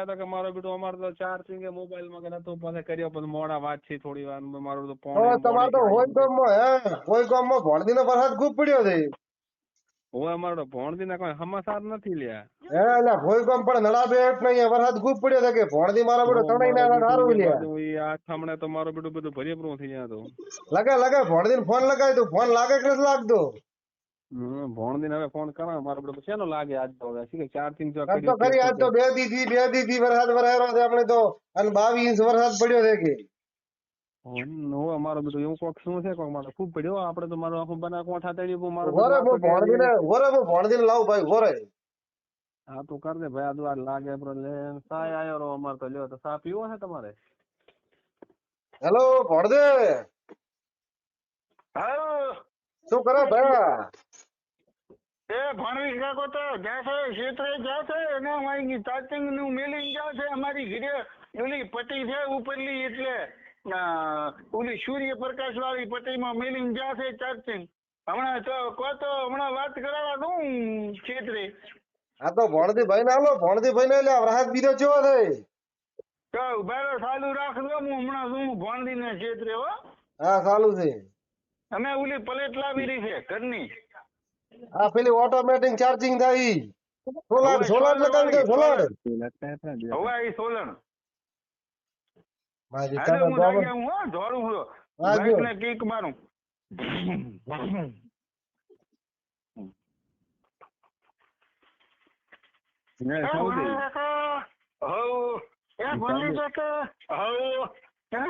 આવ્યા હતા કે મારો બેટો અમારે તો ચાર્જિંગ મોબાઈલમાં કે નતો પાસે કર્યો પણ મોડા વાત છે થોડી વાર મારો તો ફોન તમારે તો હોય ગામમાં હે હોય ભણદી નો વરસાદ ખૂબ પડ્યો છે. હોય અમારો તો ભણતી ના કોઈ સમાચાર નથી લ્યા. હે એટલે ભોય ગામ પણ નડાબેટ ને અહીંયા વરસાદ ખૂબ પડ્યો છે કે ભણદી મારો બેટો તણાઈ ના સારું લે આ થામણે તો મારો બેટો બધું ભરીપરું થઈ જાય તો લગે લગે ભણદી ફોન લગાય તો ફોન લાગે કે નથી લાગતો? ભણદીને હવે ફોન કરો મારો બેટો શેનો લાગે આજ તો હવે? શું કે ચાર્જિંગ જો આજ તો ખરી આજ તો બે દી થી બે દી થી વરસાદ વરાયો છે આપણે તો અને બાવીસ ઇંચ વરસાદ પડ્યો છે કે. નો અમારો બધું એવું કોક શું છે કોક મારો ખૂબ પડ્યો આપણે તો મારો આખો બના કોઠા તળ્યું મારો વરે બો હું ભણદીને વરે હું ભણદીને લાવ ભાઈ વરે હા તો કર દે ભાઈ આ તો આ લાગે પણ લે સાય આયો રો અમાર તો લ્યો તો સા પીવો છે તમારે? હેલો ભણદે. હાલો. શું કરો ભાઈ એ ભણવી શકો તો જ્યાં છે ક્ષેત્રે જ્યાં છે એને અમારી તાતિંગનું મિલિંગ જ્યાં છે અમારી ઘરે ઓલી પટ્ટી છે ઉપરલી એટલે ઓલી સૂર્ય પ્રકાશ વાળી પટ્ટીમાં મિલિંગ જ્યાં છે ચાર્જિંગ હમણાં તો કહો તો હમણાં વાત કરાવવા દઉં ક્ષેત્રે. હા તો ભણદી ભાઈ ને હાલો ભણદી ભાઈ ને એટલે રાહત બીજો ચેવો થઈ? તો ઉભારો ચાલુ રાખજો હું હમણાં શું ભણદીને ક્ષેત્રે હો. હા ચાલુ છે અમે ઓલી પ્લેટ લાવી રહી છે ઘરની. આ પેલી ઓટોમેટિક ચાર્જિંગ થાય સોલર સોલાર લગાવી દે સોલર. હવે આ સોલર. મારી કામ હું હું હો. ધોરું છું હા, જો. કિક. મારું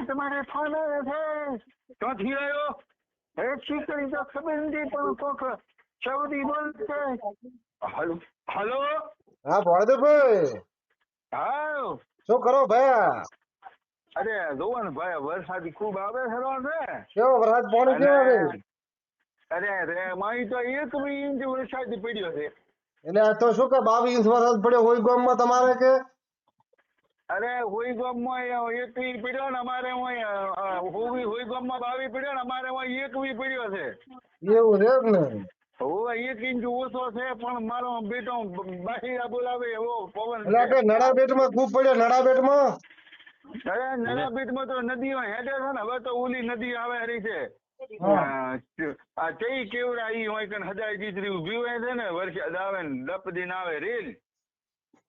તમારે ફોન આવે છે. ક્યાંથી આવ્યો? એ તો ખબર નથી પણ કોક સૌદી બોલશે હલો હલો? હા ભણદેવભાઈ હા શું કરો ભાઈ? અરે જોવો ને ભાઈ વરસાદ ખૂબ આવે છે કેવો વરસાદ પાણી કેવો આવે? અરે રે મારી તો એક બી ઇંચ વરસાદ પડ્યો છે. એટલે તો શું કે બાવીસ ઇંચ વરસાદ પડ્યો હોય ગામમાં તમારે કે? અરે હોઈ ગામમાં એક વી પીડ્યો ને અમારે હોવી હોઈ ગામમાં બાવી પડ્યો ને અમારે એક વી પડ્યો છે. એવું છે ને હવે એક ઇંચ ઓછો છે પણ મારો બેટો બાહી બોલાવે એવો પવન એટલે આ છે. માં ખૂબ પડ્યો નડાબેટમાં અરે નડાબીટમાં તો નદીઓ હેડે છે ને હવે તો ઓલી નદી આવે રહી છે. આ ચઈ કેવડા ઈ હોય કન હજાર દીકરી ઊભી હોય છે ને વરસાદ આવે ને દપ દિન આવે રેલ.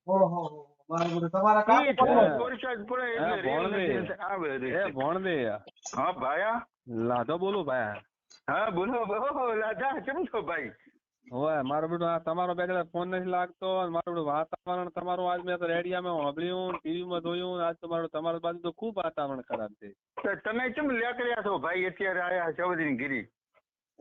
ઓહો બરાબર. તમારા ભણવી. હા ભાયા? લાધો બોલો ભાઈ હા બોલો બોલો. લાદા કેમ છો ભાઈ? હોય મારો બેટો આ તમારો બે કદાચ ફોન નથી લાગતો. અને મારું બેટું વાતાવરણ તમારું આજ મેં તો રેડિયામાં સાંભળ્યું ટીવીમાં જોયું આજ તમારો તમારો બાજુ તો ખૂબ વાતાવરણ ખરાબ છે. તમે કેમ લેકર્યા છો ભાઈ? અત્યારે આયા ચૌધરી ગીરી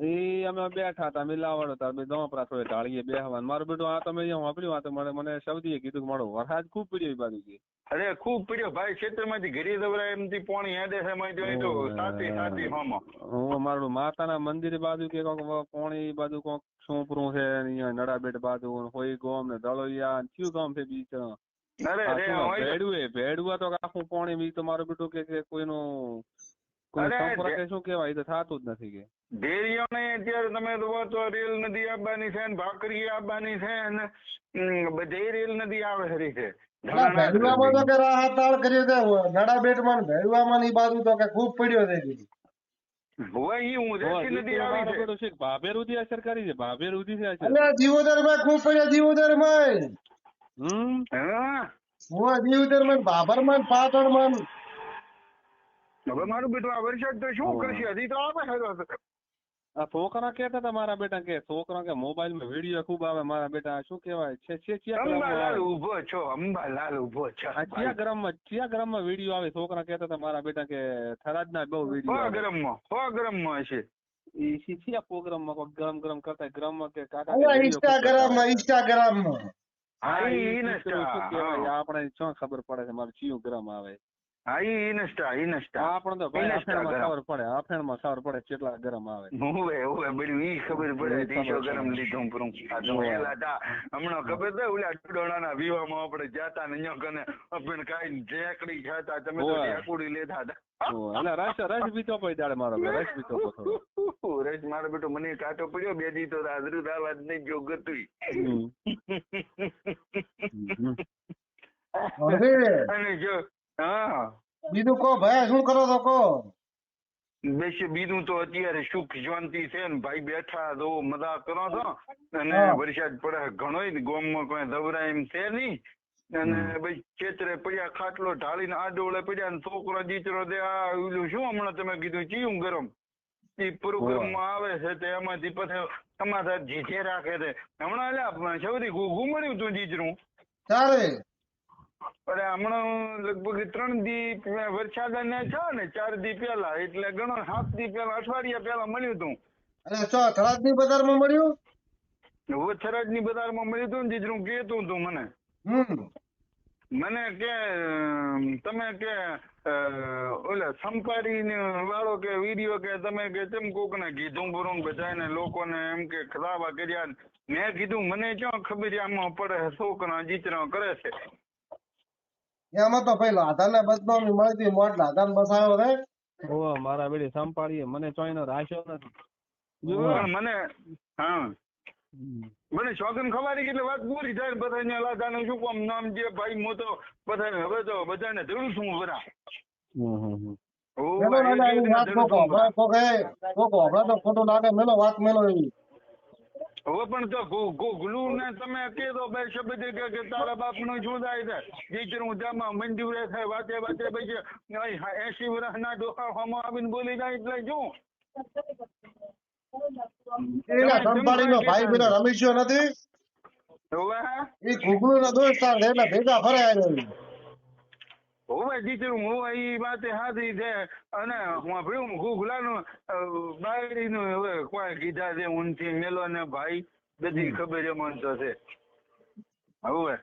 એ અમે બેઠા હતા મિલાવડ હતા બે દોપરા થોડે ઢાળીએ બેહવા મારું બેટું આ તમે અહીંયા વાપર્યું આ તો મને મને શબ્દીએ કીધું કે મારો વરસાદ ખૂબ પડ્યો એ બાજુ અરે ખૂબ પડ્યો. ભાઈ ક્ષેત્રમાંથી ઘરી દવરાય એમથી પોણી હેડે છે માં જોઈ તો સાતી સાતી મામા હું મારું માતાના મંદિર બાજુ કે કોક પોણી બાજુ કોક સોંપરું છે અહીંયા નડાબેટ બાજુ હોય ગોમ ને દળોયા કયું ગામ છે બીચ. અરે રે હોય ભેડું ભેડું તો આખું પોણી બી તો મારું બેટું કે કોઈનું સંપર્ક શું કહેવાય? તો થતું જ નથી કે. ડેરીઓને અત્યારે તમે જુઓ તો રેલ નદી આવવાની છે ને ભાખરી આવવાની છે ને બધે રેલ નદી આવે ખરી છે. ના, તો કે રાહત કર્યો છે નડાબેટમાં ને ભેરુઆમાં ની બાજુ તો કે ખૂબ પડ્યો છે કીધું. હોય ઈ હવે મારું બેટું આ વરસાદ તો શું કરશે? હજી તો આવે આ છોકરા કેતા હતા મારા બેટા કે છોકરા કે મોબાઈલમાં વીડિયો ખૂબ આવે મારા બેટા શું કેવાય છે છે અંબાલાલ ઊભો છો અંબાલાલ ઊભો છો ચિયા ગ્રામમાં ચિયા ગ્રામમાં વીડિયો આવે? છોકરા કેતા હતા મારા બેટા કે થરાદના બહુ વીડિયો હો ગ્રામમાં ગ્રામમાં ગ્રામમાં હશે? ઈ શી- પ્રોગ્રામમાં કોઈ ગરમ ગરમ કરતા ગ્રામમાં કે કાકા કે અલ્યા ઇન્સ્ટાગ્રામમાં ઇન્સ્ટાગ્રામમાં. હા હા, ઈ ઇન્સ્ટા હા. આપણે શું ખબર પડે છે મારું ચિયું ગ્રામ આવે. હા ઈ ઇનસ્ટા ઇનસ્ટા હા પણ તો આફેણમાં ખબર પડે આફેણમાં ખબર પડે કેટલા ગરમ આવે હોવે હોવે બધું ઈ ખબર પડે પડે. ગરમ લીધું પૂરું આ તો હોવે. તા હમણાં ખબર છે ઓલા ડોડાના વિવાહમાં આપણે જાતા ને અહીંયા કને આપણે કાઈ જેકડી ખાતા તમે તો. ઢેકુડી લેતા હતા અને રસ રસ બીતો પડી દાડે મારો રસ થોડો રસ મારો બેટો મને કાટો પડ્યો બે દી તો હાજરું થવા જ નહીં જો. ભણવી અને જો હા. બીજું કહો ભાઈ શું કરો છો કો બેસે બીજું તો અત્યારે સુખ શાંતિ છે ને ભાઈ બેઠા તો મજા કરો છો. અને વરસાદ પડે ઘણોય ગોમમાં કોઈ દવરા એમ છે નહીં. અને ભાઈ ચેતરે પડ્યા ખાટલો ઢાળીને આડોળે પડ્યા ને છોકરો દીકરો દે આ શું હમણાં તમે કીધું ચીયું ગરમ? એ પ્રોગ્રામમાં આવે છે તે એમાંથી પછી તમારા જીજે રાખે છે. હમણાં અલ્યા સૌથી ઘૂમડ્યું તું દીકરું. ચારે અરે હમણાં લગભગ ત્રણ દી વરસાદ ને છે ને ચાર દી પેલા એટલે ગણો સાત દી પેલા અઠવાડિયા પેલા મળ્યું હતું અને ચો બજારમાં મળ્યું? વથરાજની બજારમાં મળ્યું હતું ને કેતું હતું મને. મને કે તમે કે ઓલે ઓલા સંપારી વાળો કે વીડિયો કે તમે કે તેમ કોક ને કીધું બરું બધાને લોકોને એમ કે ખરાબા કર્યા મેં કીધું મને ક્યાં ખબર આમાં પડે છોકરા જીતરા કરે છે. એમાં તો ભાઈ લાધાને બદનામી મળતી મોટ લાધાને બસાયો રે. ઓહ મારા બેડી સંપાડીએ. મને ચોઈનો રાખ્યો નથી. મને હા. મને શોખન ખવારી એટલે વાત પૂરી થાય ને બધા અહીંયા લાદાનું શું કામ નામ જે ભાઈ મો તો બધા હવે તો બધાને ધરું છું ના ના તો ખોટું લાગે મેલો વાત મેલો એવી. હવે પણ તો ગુ- ગુ- ને તમે કીધો બે શબ્દ કે તારા બાપનું જુદાય થાય દીકરું જામાં મંજૂરે થાય વાતે વાતે પછી એસી વર્ષ ના ડોહા હોમો આવીને બોલી જાય એટલે શું? એના સંભાળીનો ભાઈ પેલો રમેશિયો નથી? હવે એ ઘૂઘલું નો દોસ્તાર એટલે ભેગા ફરે આવ્યો હવે દીકરું હું એ વાતે હાથી છે અને હું ભણ્યું ગુગલાનું બાયડીનું હવે કોઈ કીધા છે ઊંચી મેલો ને ભાઈ બધી ખબર એમાં તો છે. હવે.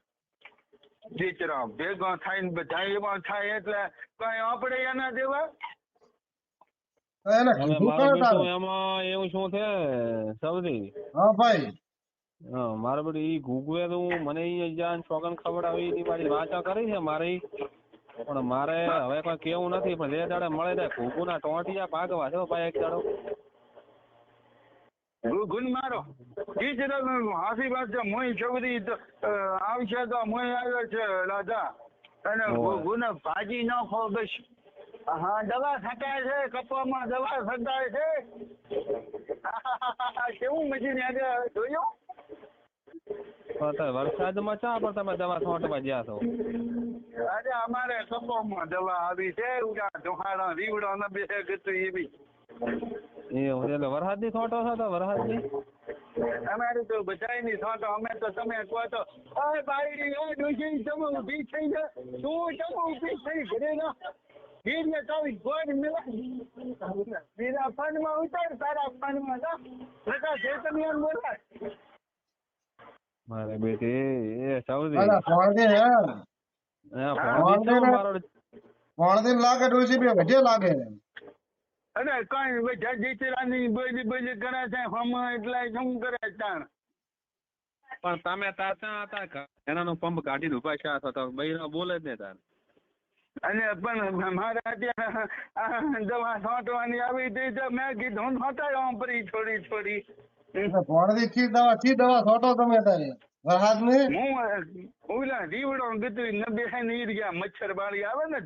દીકરા ભેગા થાય ને બધા એમાં થાય એટલે કઈ આપણે એના? એમાં એવું શું છે સૌથી હા ભાઈ. હા મારો બેટો ઈ ઘૂગવે તો હું મને ઈ જાન ચોકન ખવડાવી એની મારી વાંચા કરી છે મારી. પણ મારે હવે કોઈ કેવું નથી પણ જે દાડે મળે ત્યાં ઘૂગુના ટોંટિયા ભાગવા છે ભાઈ એક દાડો. ગુ- ગુણ મારો દીકરા હાસી વાત છે મોય ચૌધરી આવશે તો મોય આવ્યો છે રાજા. અને. ગુને ભાજી ખો બસ. હા દવા છટાય છે કપામાં દવા છટાય છે. કેવું મશીન આગળ જોયું? વરસાદમાં ચા પણ તમે દવા છોંટવા ગયા છો. અરે અમારે સપોમાં દવા આવી છે ઉડા ઢોહાડા રીવડો ને બે. ગતું એવી એ એટલે વરસાદની છોટો છો તો વરસાદની? અમારે તો બધાયની છોટો અમે તો તમે કહો તો ઓય બાયડી ઓય ડોશી તમે ઊભી થઈ ને તું તમે ઊભી થઈ ઘરે ના ગીરને તારી ગોળ મિલા બીજા ફંડમાં ઉતાર તારા ફંડમાં જા. નકા ચેતનિયાને બોલાય. મારે બેટી એ સૌથી અલા, હે. હા, ભણવી ભણતી તો ને- મારો ભણતી લાગે ડોસી બે વધે લાગે. અરે કઈ બધા જીતરાની બોલી બોલી કરે છે હમ એટલે શું કરે તાણ? પણ તમે હતા એનાનો પંપ કાઢી ઊભા છો તો બૈરા બોલે જ ને તાર અને પણ મારે અત્યારે દવા છોંટવાની આવી હતી તો મેં કીધું છોટાડો પરી થોડી થોડી મચ્છર બાળી આવે ને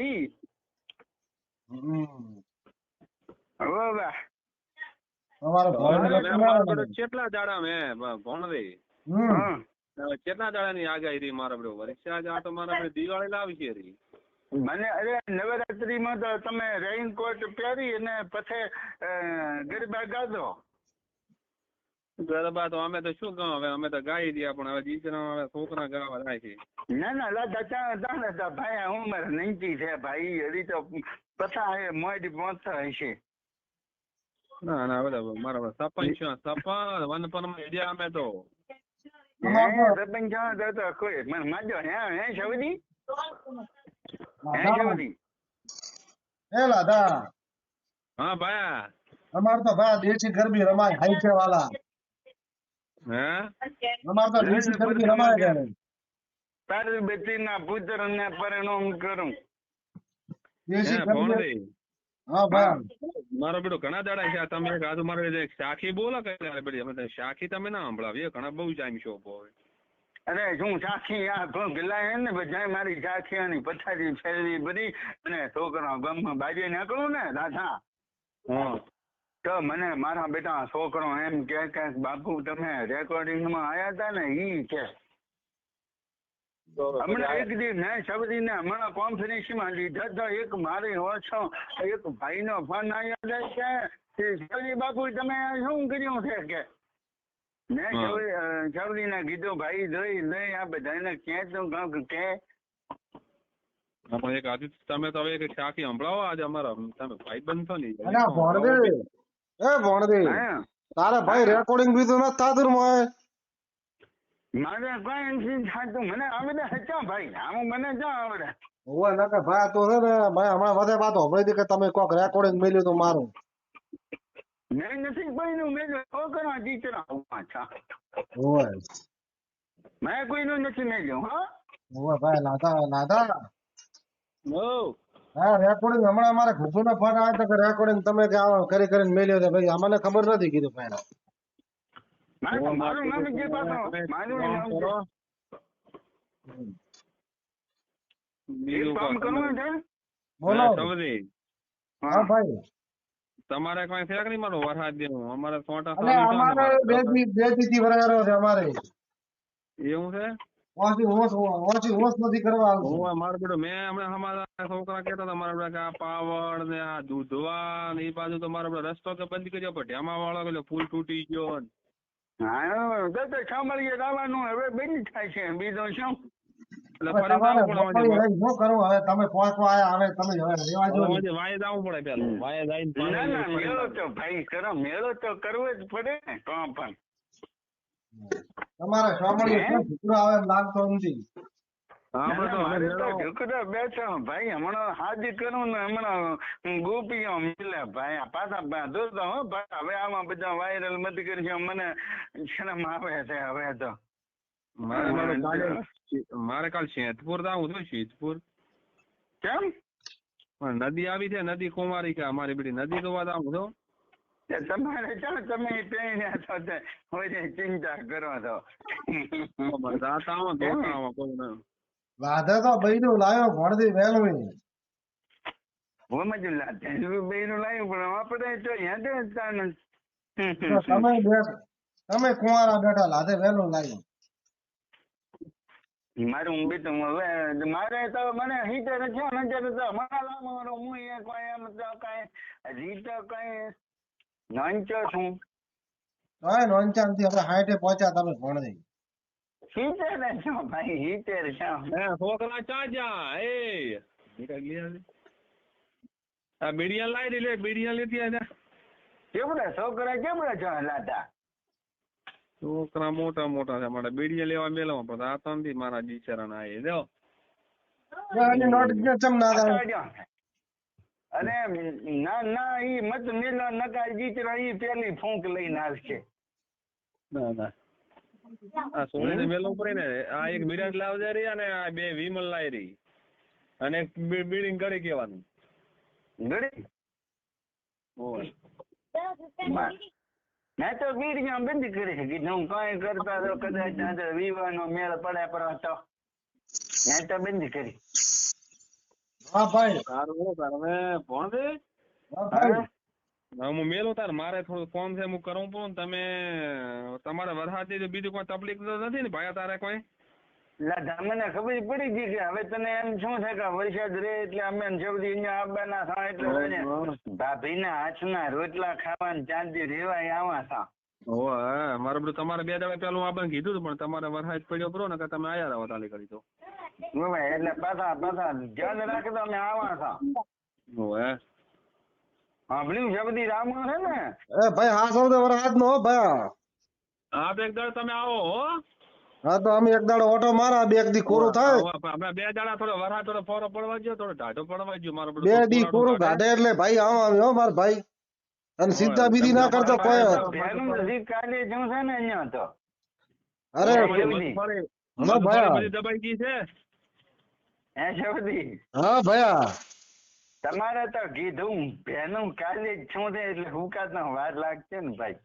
ઈ હવે હવે તમારે હવે ભણતી મારો કેટલા દાડા મેં ભણવી હમ કેટલા હવે ની આગાહી રહી મારા પરીક્ષા આગળ આ તો મારા દિવાળી લાવી છે રહી મને અરે નવરાત્રીમાં તો તમે રેઇનકોટ પહેરી અને પછી ગરબા ગાજો ગરબા તો અમે તો શું કહો હવે અમે તો ગાઈ દયા પણ હવે દીકરા હવે છોકરા ગાવા થાય છે. ના ના લાદા ચા ચાલે હતા ભાઈ ઉંમર નંચી છે ભાઈ હજી તો પથા મોજ પહોંચતા હશે. ના ના બરાબર મારા સપન છે સપન વનપનમાં હેડ્યા અમે તો. સપન સરપંચ તો કોઈ મને માજો હે હે સૌદી એ લાદા. હા ભાઈ અમાર તો ભાઈ દેશી ગરબી રમાય હાઈચે વાલા. અમાર તો દેશી ગરબી રમાય કરે તારી બેટીના પુત્ર ને પરિણામ કરું? દેશી ગરબી હા ભાઈ. મારો બેટો ઘણા દાડા છે તમે આજુ મારે શાખી બોલો કે બેટી શાખી તમે ના સાંભળાવી ઘણા બહુ ટાઈમ શો હોય. અરે હું સાખી આ ગલાય ને બધા મારી સાખીઓની પથારી ફેરવી બધી. અને છોકરા ગામમાં બાજુ નીકળું ને દાદા તો મને મારા બેટા છોકરો એમ કે કે બાપુ તમે રેકોર્ડિંગમાં આયા હતા ને ઈ કે. હમણાં એક દી મેં શબરીને હમણાં કોન્ફરન્સમાં લીધા તો એક મારી ઓછો એક ભાઈ નો ફોન આવ્યો છે કે શબરી બાપુ તમે શું કર્યું છે? કે મેં હા. શબરી કીધું ભાઈ જોઈ લઈ આ બધાને ક્યાં તું કાંક કે. પણ એક આજે તમે તો હવે એક શાખી સંભળાવો આજે અમારા તમે ભાઈ ને. ભણદે એ ભણદે તારે ભાઈ રેકોર્ડિંગ બીજું નથી થાતું ને મોય મારે કોઈ નથી થતું. મને આવડે ચા ભાઈ. આમ મને જ આવડે? ઓય નકર ભાઈ તો છે ને ભાઈ હમણાં વધે વાત હોભળી હતી કે તમે કોક રેકોર્ડિંગ મેલ્યું તું મારું. મેં નથી કોઈનું મેં છોકરા છા ઓય મેં કોઈનું નથી મેલ્યું હા. ઓય ભાઈ નાતા નાતા ઓ હા રેકોર્ડિંગ હમણાં અમારે ઘુસુનો ફોન આવ્યો તો કે રેકોર્ડિંગ તમે કે આવો કરી કરીને મેલ્યો છે ભાઈ અમને ખબર નથી કીધું ભાઈ મારું મારું નામ જે પાછો મારું નામ કરો? બીજું કામ કહો છે? બોલો. હા ભાઈ. તમારે કઈ છે કે નહીં મારો વરસાદ દેવું અમારે સોટા અમારે બેથી બેથી વરારો છે અમારે. એવું છે? ઓછી હોશ ઓછી હોશ નથી કરવા હું મારો બેટો મેં હમણાં અમારા છોકરા કહેતા હતા મારા કે આ પાવડ ને આ દૂધવા ને એ બાજુ તો મારો રસ્તો કે બંધ કર્યો પણ ઢેમા વાળો પેલો પુલ તૂટી ગયો હા સાંભળીએ લાવવાનું હવે બંધ થાય છે. બીજો શું? એટલે હવે તમે પહોંચવા આયા હવે તમે હવે રેવા જો વાયે જવું પડે પેલું. વાયે જઈને ના ના પાણી મેળો તો ભાઈ કરો મેળો તો કરવો જ પડે ને તો પણ. તમારે સાંભળીએ હે? આવે એમ લાગતો નથી. હા, આપણે તો ના, ના, હવે મારે તો મેળો- ઢોકળા બેઠો ભાઈ હમણાં હાજી કરું ને હમણાં ગોપીઓ મિલે ભાઈ આ પાછા હો હવે આમાં બધા વાયરલ મત કરી મને શરમ આવે છે હવે તો. મારે કાલે શેતપુર તો આવું છું શેતપુર. કેમ? નદી આવી છે નદી કુમારી કે અમારી બેટી નદી જોવા તો આવું છું? તમારે ચાલો તમે પહેર્યા છો તે હોય ચિંતા કરો છો વાધો તો બૈરું લાવ્યો ભણતી વહેલું. હોમજુલ્લા લાતે બેનું લાવ્યું પણ આપણે તો નથી. તમે તમે કુંવારા બેઠા લાધે વહેલું લાવ્યું મારું બેટું હવે મારે તો મને હીટર છે નજર તો મારા મારો હું એ કોઈ એમ તો કઈ રીત કઈ નાંચો છું. તોય નોંચાણથી આપણે હાઈટે પહોંચ્યા તમે ભણતી ને છો ભાઈ હીટર છો એ છોકરા ચા જા એ આ બીડિયા લાઈ લે બીડિયા લેતી આજા કેવડા છોકરા કેવડા છો લાતા? છોકરા મોટા મોટા છે મારા બીડિયા લેવા મેલવા પણ આ ત્રણથી મારા બિચારાના એ જો. એની નોટિફિકેશન ના આવી જાઓ અને ના ના ઈ મત મેલા નકા જીતરો ઈ પેલી ફૂંક લઈને આવશે. ના ના. આ સોળીને મેલો પડે ને. આ એક બિરાટ લાવજે રહી અને આ બે વિમલ લાવી રહી અને એક બી- બીડિંગ કરી કેવાનું ગળી હોય મેં તો બીડીમાં બંધ કરી છે કીધું હું કઈ કરતા તો કદાચ આજે વિવાહનો મેળ પડે પર તો મેં તો બંધ કરી. હા ભાઈ. સારું હો તાર હવે ભણ દે હા ભાઈ. હવે હું મેલું તાર મારે થોડું ફોન છે હું કરવું પણ તમે તમારે વરસાદની તો બીજું કોઈ તકલીફ તો નથી ને? ભાઈ તારે કોઈ? મને ખબર પડી ગઈ કે હવે તને એમ શું છે કે વરસાદ રે એટલે અમે જલ્દી અહીંયા આવવાના થા એટલે ભાભીના હાથના રોટલા ખાવાની ચાંદી રેવાય આવા થા. ઓય મારે બધું તમારે બે દાડા પેલું આપણે કીધું હતું પણ તમારે વરસાદ પડ્યો બરો ને કે તમે આયા રહો તાલી કરી તો. એટલે પાછા પાછા ધ્યાન રાખતો અમે આવા થા. ઓય સાંભળ્યું છે ને? એ ભાઈ હા સૌદે વરસાદ નો હો ભાઈ. આ બે દાડા તમે આવો હો. હા તો અમે એક દાડો ઓટો મારા બે એક દી કોરું થાય. આવો, બે દાડા થોડો વરા થોડો ફોરો પડવા ગયો થોડો ઢાઢો પડવા ગયો મારો બે દી કોરું. ગાઢે એટલે ભાઈ આવો આવ્યો હો માર ભાઈ. અને સીધા બીધી ના કરતો કોઈ નજીક કાઢે છે ને અહીંયા તો. અરે ભાઈ, હા, ભાઈ. દબાઈ ગઈ છે? હે છે હા ભાઈ તમારે તો કીધું બેનું કાલે જ છું ને એટલે હુકાત વાર લાગશે ને ભાઈ.